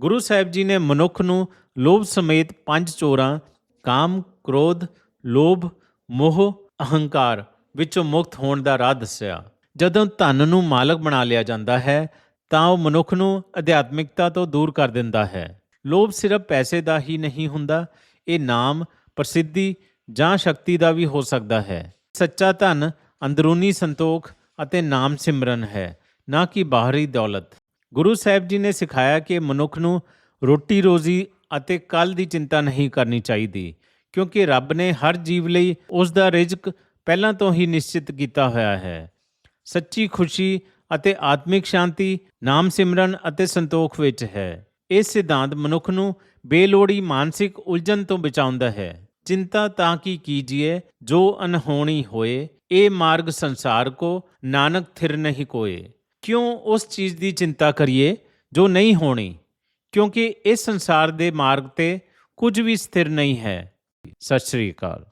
ਗੁਰੂ ਸਾਹਿਬ ਜੀ ਨੇ ਮਨੁੱਖ ਨੂੰ ਲੋਭ ਸਮੇਤ ਪੰਜ ਚੋਰਾਂ, ਕਾਮ, ਕ੍ਰੋਧ, ਲੋਭ, ਮੋਹ, ਅਹੰਕਾਰ ਵਿੱਚੋਂ ਮੁਕਤ ਹੋਣ ਦਾ ਰਾਹ ਦੱਸਿਆ। ਜਦੋਂ ਧਨ ਨੂੰ ਮਾਲਕ ਬਣਾ ਲਿਆ ਜਾਂਦਾ ਹੈ, ਤਾਂ ਉਹ ਮਨੁੱਖ ਨੂੰ ਅਧਿਆਤਮਿਕਤਾ ਤੋਂ ਦੂਰ ਕਰ ਦਿੰਦਾ ਹੈ। ਲੋਭ ਸਿਰਫ ਪੈਸੇ ਦਾ ਹੀ ਨਹੀਂ ਹੁੰਦਾ, ਇਹ ਨਾਮ, ਪ੍ਰਸਿੱਧੀ ਜਾਂ ਸ਼ਕਤੀ ਦਾ ਵੀ ਹੋ ਸਕਦਾ ਹੈ। ਸੱਚਾ ਧਨ ਅੰਦਰੂਨੀ ਸੰਤੋਖ ਅਤੇ ਨਾਮ ਸਿਮਰਨ ਹੈ, ਨਾ ਕਿ ਬਾਹਰੀ ਦੌਲਤ। ਗੁਰੂ ਸਾਹਿਬ ਜੀ ਨੇ ਸਿਖਾਇਆ ਕਿ ਮਨੁੱਖ ਨੂੰ ਰੋਟੀ ਰੋਜ਼ੀ ਅਤੇ ਕੱਲ ਦੀ ਚਿੰਤਾ ਨਹੀਂ ਕਰਨੀ ਚਾਹੀਦੀ, ਕਿਉਂਕਿ ਰੱਬ ਨੇ ਹਰ ਜੀਵ ਲਈ ਉਸ ਦਾ ਰਿਜ਼ਕ ਪਹਿਲਾਂ ਤੋਂ ਹੀ ਨਿਸ਼ਚਿਤ ਕੀਤਾ ਹੋਇਆ ਹੈ। ਸੱਚੀ ਖੁਸ਼ੀ ਅਤੇ ਆਤਮਿਕ ਸ਼ਾਂਤੀ ਨਾਮ ਸਿਮਰਨ ਅਤੇ ਸੰਤੋਖ ਵਿੱਚ ਹੈ। ਇਹ ਸਿਧਾਂਤ ਮਨੁੱਖ ਨੂੰ ਬੇਲੋੜੀ ਮਾਨਸਿਕ ਉਲਝਣ ਤੋਂ ਬਚਾਉਂਦਾ ਹੈ। ਚਿੰਤਾ ਤਾਂ ਕੀ ਕੀਜੀਏ, ਜੋ ਅਨਹੋਣੀ ਹੋਏ, ਇਹ ਮਾਰਗ ਸੰਸਾਰ ਕੋ ਨਾਨਕ ਥਿਰ ਨਹੀਂ ਕੋਏ। ਕਿਉਂ ਉਸ ਚੀਜ਼ ਦੀ ਚਿੰਤਾ ਕਰੀਏ ਜੋ ਨਹੀਂ ਹੋਣੀ? ਕਿਉਂਕਿ ਇਸ ਸੰਸਾਰ ਦੇ ਮਾਰਗ ਤੇ ਕੁਝ ਵੀ ਸਥਿਰ ਨਹੀਂ ਹੈ। ਸਤਿ ਸ੍ਰੀ ਅਕਾਲ।